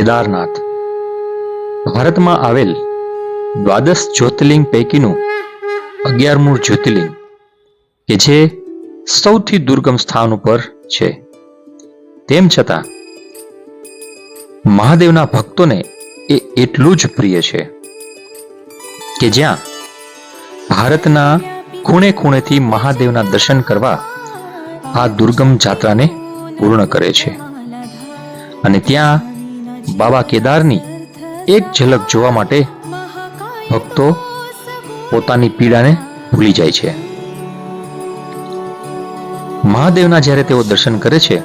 કેદારનાથ. ભારતમાં આવેલ દ્વાદશ જ્યોતિર્લિંગ પૈકીનું અગિયારમું જ્યોતિર્લિંગ, કે જે સૌથી દુર્ગમ સ્થાન ઉપર છે. તેમ છતાં, મહાદેવના ભક્તોને એ એટલું જ પ્રિય છે કે જ્યાં ભારતના ખૂણે ખૂણેથી મહાદેવના દર્શન કરવા આ દુર્ગમ જાત્રાને પૂર્ણ કરે છે. અને ત્યાં બાબા કેદારની એક ઝલક જોવા માટે ભક્તો પોતાની પીડાને ભૂલી જાય છે. મહાદેવના જ્યારે તેઓ દર્શન કરે છે,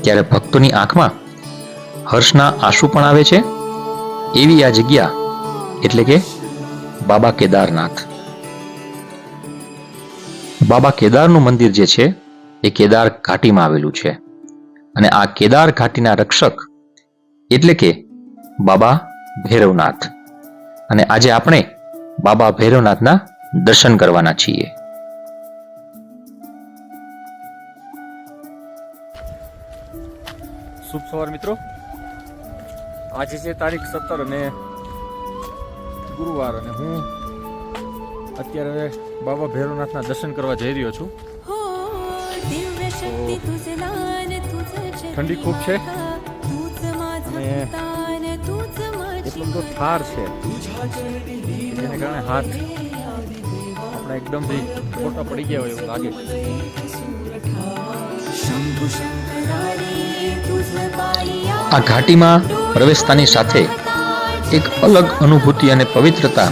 ત્યારે ભક્તોની આંખમાં હર્ષના આંસુ પણ આવે છે. એવી આ જગ્યા એટલે કે બાબા કેદારનાથ. બાબા કેદારનું મંદિર જે છે, એ કેદાર ઘાટીમાં આવેલું છે. અને આ કેદાર ઘાટીના રક્ષક એટલે કે બાબા ભૈરવનાથ. અને આજે આપણે બાબા ભૈરવનાથના દર્શન કરવાના છીએ. શુભ સવાર મિત્રો. આજે છે તારીખ સત્તર અને ગુરુવાર અને હું અત્યારે બાબા ભૈરવનાથના દર્શન કરવા જઈ રહ્યો છું. ઠંડી ખૂબ છે. અને એટલું બધો ઠાર છે. એને કારણે હાથ આપણે એકદમથી ખોટા પડી ગયા હોય એવું લાગે. આ ઘાટીમાં પ્રવેશતાની સાથે એક અલગ અનુભૂતિ અને પવિત્રતા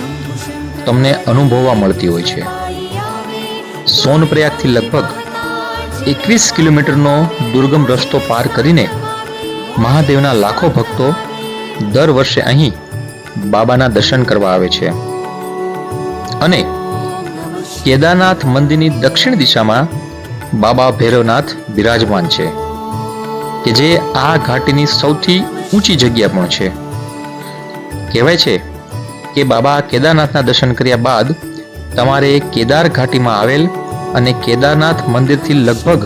તમને અનુભવવા મળતી હોય છે. સોનપ્રયાગથી લગભગ એકવીસ કિલોમીટરનો દુર્ગમ રસ્તો પાર કરીને મહાદેવના લાખો ભક્તો દર વર્ષે અહીં બાબાના દર્શન કરવા આવે છે. અને કેદારનાથ મંદિરની દક્ષિણ દિશામાં બાબા ભૈરવનાથ બિરાજમાન છે, કે જે આ ઘાટીની સૌથી ઊંચી જગ્યા પણ છે. કહેવાય છે કે બાબા કેદારનાથના દર્શન કર્યા બાદ તમારે કેદાર ઘાટીમાં આવેલ અને કેદારનાથ મંદિરથી લગભગ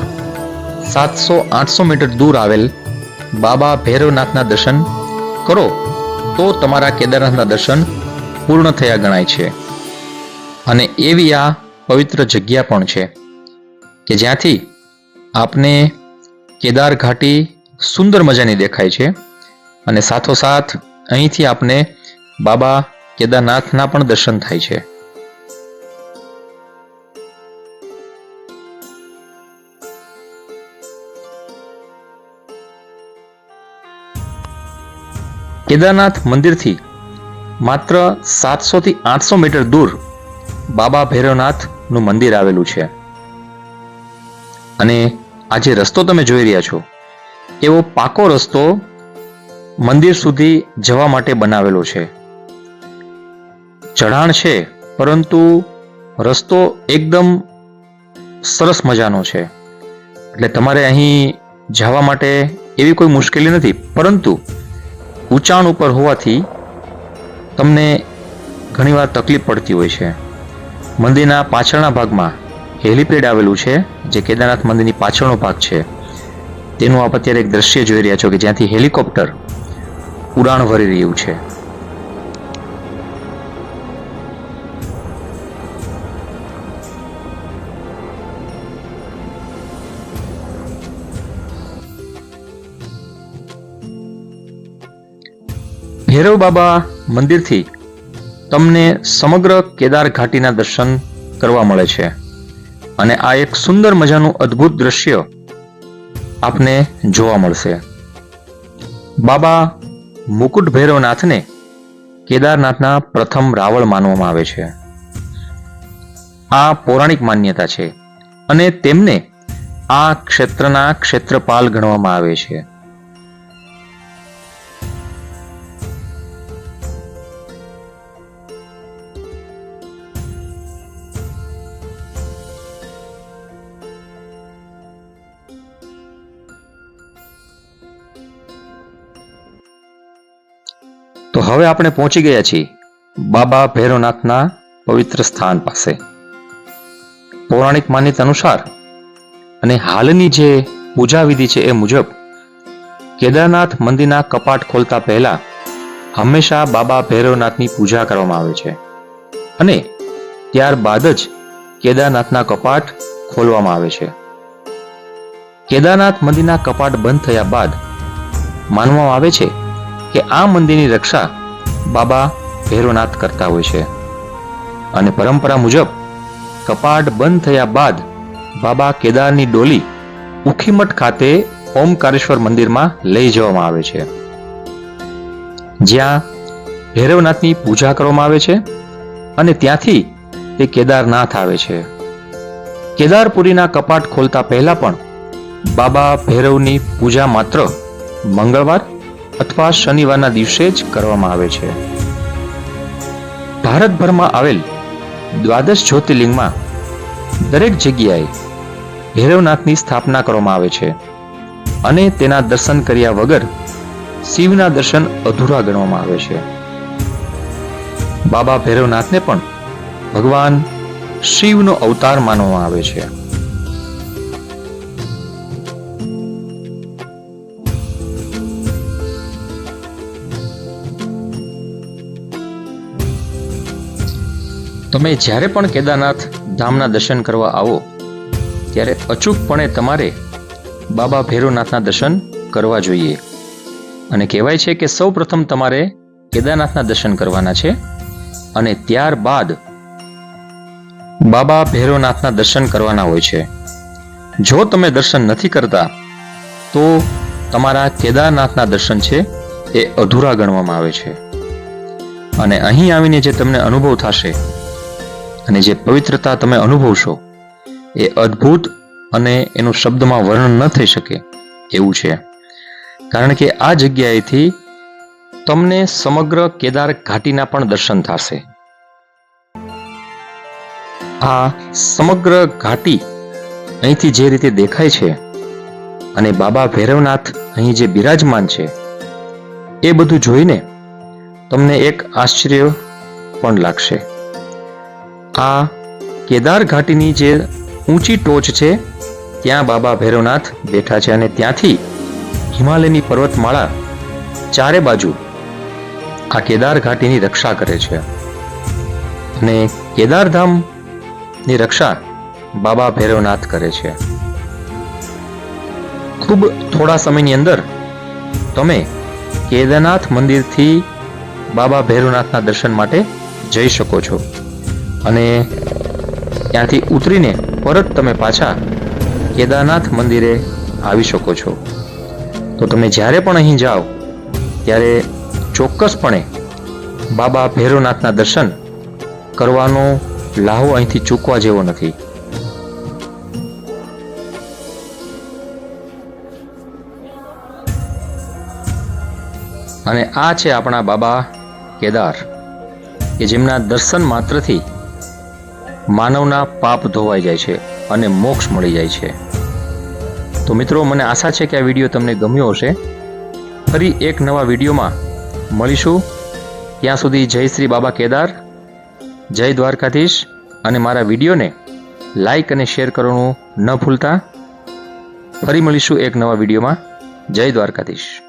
સાતસો આઠસો મીટર દૂર આવેલ બાબા ભૈરવનાથના દર્શન કરો, તો તમારા કેદારનાથના દર્શન પૂર્ણ થયા ગણાય છે. અને એવી આ પવિત્ર જગ્યા પણ છે કે જ્યાંથી આપને કેદાર ઘાટી સુંદર મજાની દેખાય છે અને સાથોસાથ અહીંથી આપને બાબા કેદારનાથના પણ દર્શન થાય છે. કેદારનાથ મંદિરથી માત્ર સાતસોથી આઠસો મીટર દૂર બાબા ભૈરવનાથનું મંદિર આવેલું છે. અને આ જે રસ્તો તમે જોઈ રહ્યા છો, એવો પાકો રસ્તો મંદિર સુધી જવા માટે બનાવેલો છે. ચઢાણ છે, પરંતુ રસ્તો એકદમ સરસ મજાનો છે. એટલે તમારે અહીં જવા માટે એવી કોઈ મુશ્કેલી નથી, પરંતુ ઊંચાણ ઉપર હોવાથી તમને ઘણીવાર તકલીફ પડતી હોય છે. મંદિરના પાછળના ભાગમાં હેલિપેડ આવેલું છે, જે કેદારનાથ મંદિરની પાછળનો ભાગ છે. તેનું આપ અત્યારે એક દ્રશ્ય જોઈ રહ્યા છો કે જ્યાંથી હેલિકોપ્ટર ઉડાણ ભરી રહ્યું છે. ભૈરવ બાબા મંદિરથી તમને સમગ્ર કેદાર ઘાટીના દર્શન કરવા મળે છે. અને આ એક સુંદર મજાનું અદ્ભુત દ્રશ્ય આપને જોવા મળશે. બાબા મુકુટ ભૈરવનાથને કેદારનાથના પ્રથમ રાવળ માનવામાં આવે છે. આ પૌરાણિક માન્યતા છે અને તેમને આ ક્ષેત્રના ક્ષેત્રપાલ ગણવામાં આવે છે. હવે આપણે પહોંચી ગયા છીએ બાબા ભૈરવનાથના પવિત્ર સ્થાન પાસે. પૌરાણિક માન્યતા અનુસાર અને હાલની જે પૂજા વિધિ છે એ મુજબ કેદારનાથ મંદિરના કપાટ ખોલતા પહેલા હંમેશા બાબા ભૈરવનાથની પૂજા કરવામાં આવે છે અને ત્યારબાદ જ કેદારનાથના કપાટ ખોલવામાં આવે છે. કેદારનાથ મંદિરના કપાટ બંધ થયા બાદ માનવામાં આવે છે કે આ મંદિરની રક્ષા બાબા ભૈરવનાથ કરતા હોય છે. અને પરંપરા મુજબ કપાટ બંધ થયા બાદ બાબા કેદારની ડોલી ઉખીમઠ ખાતે ઓમકારેશ્વર મંદિરમાં લઈ જવામાં આવે છે. જ્યાં ભૈરવનાથની પૂજા કરવામાં આવે છે અને ત્યાંથી તે કેદારનાથ આવે છે. કેદારપુરીના કપાટ ખોલતા પહેલા પણ બાબા ભૈરવની પૂજા માત્ર મંગળવાર અથવા શનિવારના દિવસે જ કરવામાં આવે છે. ભારતભરમાં આવેલ દ્વાદશ જ્યોતિર્લિંગમાં દરેક જગ્યાએ ભૈરવનાથની સ્થાપના કરવામાં આવે છે અને તેના દર્શન કર્યા વગર શિવના દર્શન અધૂરા ગણવામાં આવે છે. બાબા ભૈરવનાથને પણ ભગવાન શિવનો અવતાર માનવામાં આવે છે. તમે જ્યારે પણ કેદારનાથ ધામના દર્શન કરવા આવો, ત્યારે અચૂકપણે તમારે બાબા ભૈરવનાથના દર્શન કરવા જોઈએ. અને કહેવાય છે કે સૌ પ્રથમ તમારે કેદારનાથના દર્શન કરવાના છે અને ત્યારબાદ બાબા ભૈરવનાથના દર્શન કરવાના હોય છે. જો તમે દર્શન નથી કરતા, તો તમારા કેદારનાથના દર્શન છે એ અધૂરા ગણવામાં આવે છે. અને અહીં આવીને જે તમને અનુભવ થશે અને જે પવિત્રતા તમે અનુભવશો, એ અદ્ભુત અને એનું શબ્દમાં વર્ણન ન થઈ શકે એવું છે. કારણ કે આ જગ્યાએથી તમને સમગ્ર કેદાર ઘાટીના પણ દર્શન થશે. આ સમગ્ર ઘાટી અહીંથી જે રીતે દેખાય છે અને બાબા ભૈરવનાથ અહીં જે બિરાજમાન છે, એ બધું જોઈને તમને એક આશ્ચર્ય પણ લાગશે. આ કેદાર ઘાટીની જે ઊંચી ટોચ છે, ત્યાં બાબા ભૈરવનાથ બેઠા છે અને ત્યાંથી હિમાલયની પર્વતમાળા ચારે બાજુ આ કેદાર ઘાટીની રક્ષા કરે છે. અને કેદારધામની રક્ષા બાબા ભૈરવનાથ કરે છે. ખૂબ થોડા સમયની અંદર તમે કેદારનાથ મંદિરથી બાબા ભૈરવનાથના દર્શન માટે જઈ શકો છો. અને ત્યાંથી ઉતરીને પરત તમે પાછા કેદારનાથ મંદિરે આવી શકો છો. તો તમે જ્યારે પણ અહીં જાઓ, ત્યારે ચોક્કસપણે બાબા ભૈરવનાથના દર્શન કરવાનો લાહો અહીંથી ચૂકવા જેવો નથી. અને આ છે આપણા બાબા કેદાર, કે જેમના દર્શન માત્રથી માનવના પાપ ધોવાઈ જાય છે અને મોક્ષ મળી જાય છે. તો મિત્રો, મને આશા છે કે આ વીડિયો તમને ગમ્યો હશે. ફરી એક નવા વિડીયોમાં મળીશું. ત્યાં સુધી જય શ્રી બાબા કેદાર, જય દ્વારકાધીશ અને મારા વિડીયોને લાઈક અને શેર કરવાનું ન ભૂલતા. ફરી મળીશું એક નવા વિડીયોમાં. જય દ્વારકાધીશ.